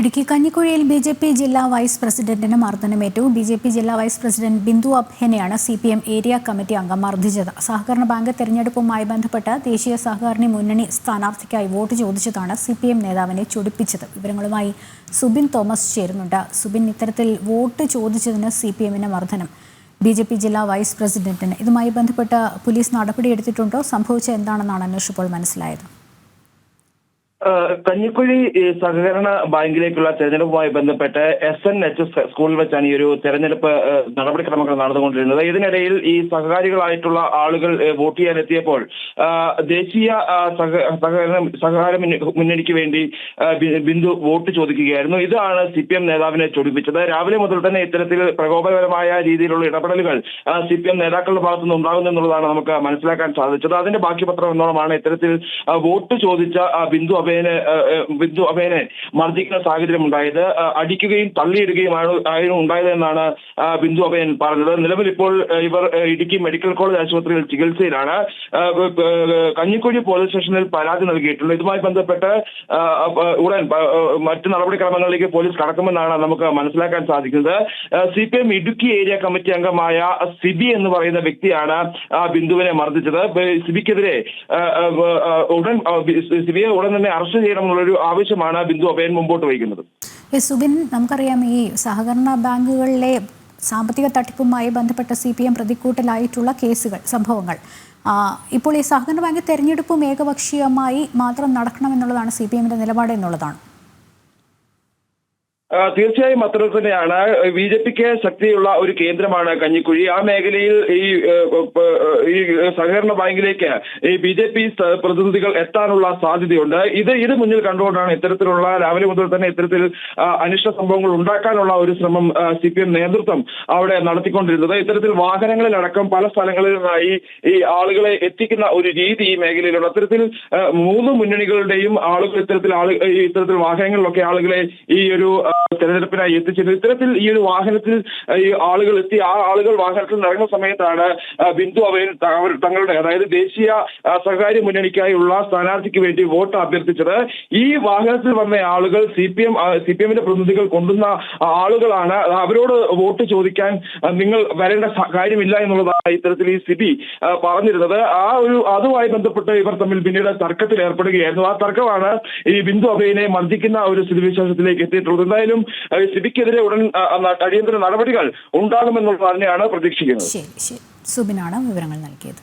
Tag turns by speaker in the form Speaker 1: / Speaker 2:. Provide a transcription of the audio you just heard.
Speaker 1: ഇടുക്കി കഞ്ഞിക്കുഴിയിൽ B J P ജില്ലാ vice പ്രസിഡന്റിന് മർദ്ദനമേറ്റു. ബി ജെ പി ജില്ലാ vice president Bindu അബ്ഹനെയാണ് C P M area committee അംഗം മർദ്ദിച്ചത്. സഹകരണ ബാങ്ക് തെരഞ്ഞെടുപ്പുമായി ബന്ധപ്പെട്ട് ദേശീയ സഹകരണി മുന്നണി സ്ഥാനാർത്ഥിക്കായി വോട്ട് ചോദിച്ചതാണ് സി പി എം നേതാവിനെ ചൊടിപ്പിച്ചത്. വിവരങ്ങളുമായി സുബിൻ തോമസ് ചേരുന്നുണ്ട്. സുബിൻ ഇത്തരത്തിൽ വോട്ട് ചോദിച്ചതിന് സി പി എമ്മിന് മർദ്ദനം. ബി ജെ പി ജില്ലാ വൈസ് പ്രസിഡന്റിന്. ഇതുമായി ബന്ധപ്പെട്ട് പോലീസ് നടപടിയെടുത്തിട്ടുണ്ടോ സംഭവിച്ചത് എന്താണെന്നാണ് അന്വേഷിച്ചപ്പോൾ മനസ്സിലായത്.
Speaker 2: കഞ്ഞിക്കുഴി സഹകരണ ബാങ്കിലേക്കുള്ള തെരഞ്ഞെടുപ്പുമായി ബന്ധപ്പെട്ട് എസ് എൻ എച്ച് എസ് സ്കൂളിൽ വെച്ചാണ് ഈ ഒരു തെരഞ്ഞെടുപ്പ് നടപടിക്രമങ്ങൾ നടന്നുകൊണ്ടിരുന്നത്. ഇതിനിടയിൽ ഈ സഹകാരികളായിട്ടുള്ള ആളുകൾ വോട്ട് ചെയ്യാൻ എത്തിയപ്പോൾ ദേശീയ സഹകരണ സഹകാര മുന്നണിക്ക് വേണ്ടി ബിന്ദു വോട്ട് ചോദിക്കുകയായിരുന്നു. ഇതാണ് സി പി എം നേതാവിനെ ചൊടിപ്പിച്ചത്. രാവിലെ മുതൽ തന്നെ ഇത്തരത്തിൽ പ്രകോപനപരമായ രീതിയിലുള്ള ഇടപെടലുകൾ സി പി എം നേതാക്കളുടെ ഭാഗത്തുനിന്ന് ഉണ്ടാകുന്നെന്നുള്ളതാണ് നമുക്ക് മനസ്സിലാക്കാൻ സാധിച്ചത്. അതിന്റെ ബാക്കി പത്രം ഇത്തരത്തിൽ വോട്ട് ചോദിച്ച ബിന്ദു ആ, ബിന്ദു അഭയനെ മർദ്ദിക്കുന്ന സാഹചര്യം ഉണ്ടായത് അടിക്കുകയും തള്ളിയിടുകയുമാണ് ആയിരുന്നു ഉണ്ടായതെന്നാണ് എന്നാണ് ബിന്ദു അഭയൻ പറഞ്ഞത്. നിലവിൽ ഇപ്പോൾ ഇവർ ഇടുക്കി മെഡിക്കൽ കോളേജ് ആശുപത്രിയിൽ ചികിത്സയിലാണ്. കഞ്ഞിക്കുഴി പോലീസ് സ്റ്റേഷനിൽ പരാതി നൽകിയിട്ടുണ്ട്. ഇതുമായി ബന്ധപ്പെട്ട് ഉടൻ മറ്റ് നടപടിക്രമങ്ങളിലേക്ക് പോലീസ് കടക്കുമെന്നാണ് നമുക്ക് മനസ്സിലാക്കാൻ സാധിക്കുന്നത്. C P M Idukki area committee അംഗമായ സിബി എന്ന് പറയുന്ന വ്യക്തിയാണ് ബിന്ദുവിനെ മർദ്ദിച്ചത്. സിബിക്കെതിരെ ഉടൻ സിബിയെ ഉടൻ തന്നെ അറസ്റ്റ് ചെയ്യണമെന്നുള്ളൊരു ആവശ്യമാണ് ബിന്ദു അഭയൻ മുമ്പോട്ട് വയ്ക്കുന്നത്
Speaker 1: സുബിൻ നമുക്കറിയാം ഈ സഹകരണ ബാങ്കുകളിലെ സാമ്പത്തിക തട്ടിപ്പുമായി ബന്ധപ്പെട്ട സി പി എം പ്രതിക്കൂട്ടിലായിട്ടുള്ള കേസുകൾ സംഭവങ്ങൾ. ഇപ്പോൾ ഈ സഹകരണ ബാങ്ക് തെരഞ്ഞെടുപ്പും ഏകപക്ഷീയമായി മാത്രം നടക്കണമെന്നുള്ളതാണ് സി പി എമ്മിന്റെ നിലപാട് എന്നുള്ളതാണ്
Speaker 2: തീർച്ചയായും അത്ര തന്നെയാണ്. ബി ജെ പിക്ക് ശക്തിയുള്ള ഒരു കേന്ദ്രമാണ് കഞ്ഞിക്കുഴി. ആ മേഖലയിൽ ഈ ഈ സഹകരണ ബാങ്കിലേക്ക് ഈ ബി ജെ പി പ്രതിനിധികൾ എത്താനുള്ള സാധ്യതയുണ്ട്. ഇത് ഇത് മുന്നിൽ കണ്ടുകൊണ്ടാണ് ഇത്തരത്തിലുള്ള രാവിലെ മുതൽ തന്നെ ഇത്തരത്തിൽ അനിഷ്ട സംഭവങ്ങൾ ഉണ്ടാക്കാനുള്ള ഒരു ശ്രമം സി പി എം നേതൃത്വം അവിടെ നടത്തിക്കൊണ്ടിരുന്നത്. ഇത്തരത്തിൽ വാഹനങ്ങളിലടക്കം പല സ്ഥലങ്ങളിലുമായി ഈ ആളുകളെ എത്തിക്കുന്ന ഒരു രീതി ഈ മേഖലയിലുണ്ട്. അത്തരത്തിൽ മൂന്ന് മുന്നണികളുടെയും ആളുകൾ ഇത്തരത്തിൽ ആളു ഈ ഇത്തരത്തിൽ വാഹനങ്ങളിലൊക്കെ ആളുകളെ ഈ ഒരു തെരഞ്ഞെടുപ്പിനായി എത്തിച്ചിരുന്നു. ഇത്തരത്തിൽ ഈ ഒരു വാഹനത്തിൽ ഈ ആളുകൾ എത്തി. ആ ആളുകൾ വാഹനത്തിൽ ഇറങ്ങുന്ന സമയത്താണ് ബിന്ദു അവയിൽ തങ്ങളുടെ അതായത് ദേശീയ സ്വകാര്യ മുന്നണിക്കായുള്ള സ്ഥാനാർത്ഥിക്ക് വേണ്ടി വോട്ട് അഭ്യർത്ഥിച്ചത്. ഈ വാഹനത്തിൽ വന്ന ആളുകൾ C P M C P എമ്മിന്റെ പ്രതിനിധികൾ കൊണ്ടുവന്ന ആളുകളാണ്. അവരോട് വോട്ട് ചോദിക്കാൻ നിങ്ങൾ വരേണ്ട കാര്യമില്ല എന്നുള്ളതാണ് ഇത്തരത്തിൽ ഈ സ്ഥിതി പറഞ്ഞിരുന്നത്. ആ ഒരു അതുമായി ബന്ധപ്പെട്ട് ഇവർ തമ്മിൽ പിന്നീട് തർക്കത്തിൽ ഏർപ്പെടുകയായിരുന്നു ആ തർക്കമാണ് ഈ ബിന്ദു അഭയനെ മർദ്ദിക്കുന്ന ഒരു സ്ഥിതിവിശേഷത്തിലേക്ക് എത്തിയിട്ടുള്ളത്. എന്തായാലും ആ, സിബിക്കെതിരെ ഉടൻ അടിയന്തര നടപടികൾ ഉണ്ടാകുമെന്നുള്ളത് തന്നെയാണ് പ്രതീക്ഷിക്കുന്നത്.
Speaker 1: സുബിനാണ് വിവരങ്ങൾ നൽകിയത്.